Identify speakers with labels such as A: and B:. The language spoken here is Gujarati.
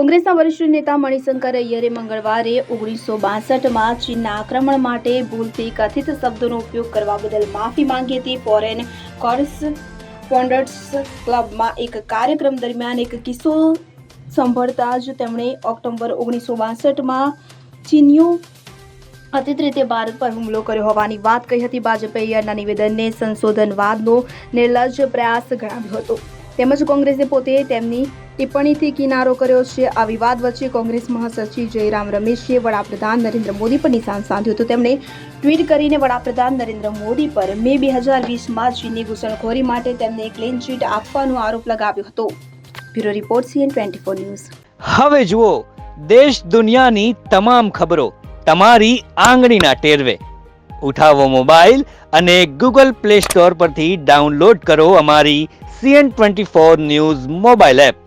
A: કોંગ્રેસના વરિષ્ઠ નેતા મણિશંકર અય્યરે મંગળવારે ઓગણીસો બાસઠમાં ચીનના આક્રમણ માટે ભૂલથી કથિત શબ્દોનો ઉપયોગ કરવા બદલ માફી માંગી હતી. ફોરેન કોરસ્પોન્ડન્ટ્સ ક્લબમાં એક કાર્યક્રમ દરમિયાન એક કિસ્સો સંભળતા જ તેમણે ઓક્ટોબર ઓગણીસો બાસઠમાં ચીનીઓ કથિત રીતે ભારત પર હુમલો કર્યો હોવાની વાત કહી હતી. ભાજપે અય્યરના નિવેદનને સંશોધનવાદનો નિર્લજ્જ પ્રયાસ ગણાવ્યો હતો. તેમજ કોંગ્રેસે પોતે તેમની ટિપ્પણીથી કિનારો કર્યો છે. આ વિવાદ વચ્ચે કોંગ્રેસ મહાસચિવ જયરામ રમેશે વડાપ્રધાન નરેન્દ્ર મોદી પર નિશાન સાધ્યું હતું. તેમણે ટ્વીટ કરીને વડાપ્રધાન નરેન્દ્ર મોદી પર મે બે હજાર વીસમાં ચીની ઘૂસણખોરી માટે તેમને ક્લીન ચીટ આપવાનો આરોપ લગાવ્યો હતો. Bureau report CN twenty four news.
B: હવે જુઓ, દેશ દુનિયાની તમામ ખબરો તમારી આંગળીના ટેરવે. ઉઠાવો મોબાઈલ અને ગૂગલ પ્લે સ્ટોર પરથી ડાઉનલોડ કરો અમારી CN twenty four news mobile app.